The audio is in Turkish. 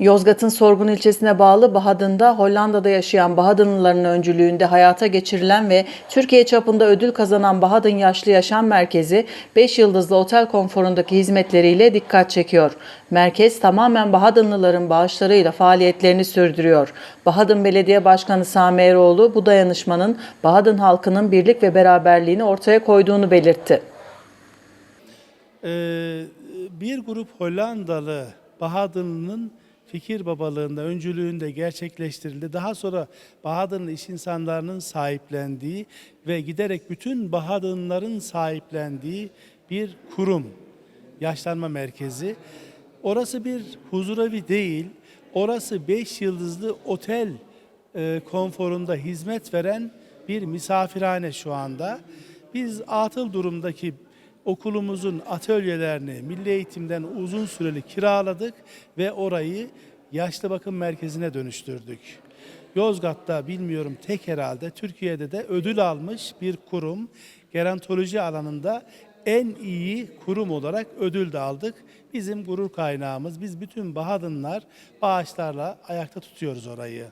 Yozgat'ın Sorgun ilçesine bağlı Bahadın'da Hollanda'da yaşayan Bahadınlıların öncülüğünde hayata geçirilen ve Türkiye çapında ödül kazanan Bahadın Yaşlı Yaşam Merkezi 5 yıldızlı otel konforundaki hizmetleriyle dikkat çekiyor. Merkez tamamen Bahadınlıların bağışlarıyla faaliyetlerini sürdürüyor. Bahadın Belediye Başkanı Sami Eroğlu bu dayanışmanın Bahadın halkının birlik ve beraberliğini ortaya koyduğunu belirtti. Ee, bir grup Hollandalı Bahadırlı'nın fikir babalığında, öncülüğünde gerçekleştirildi. Daha sonra Bahadırlı iş insanlarının sahiplendiği ve giderek bütün Bahadırlıların sahiplendiği bir kurum, yaşlanma merkezi. Orası bir huzurevi değil, orası 5 yıldızlı otel e, konforunda hizmet veren bir misafirhane şu anda. Biz atıl durumdaki okulumuzun atölyelerini milli eğitimden uzun süreli kiraladık ve orayı yaşlı bakım merkezine dönüştürdük. Yozgat'ta bilmiyorum tek herhalde Türkiye'de de ödül almış bir kurum. Gerontoloji alanında en iyi kurum olarak ödül de aldık. Bizim gurur kaynağımız. Biz bütün Bahadınlar bağışlarla ayakta tutuyoruz orayı.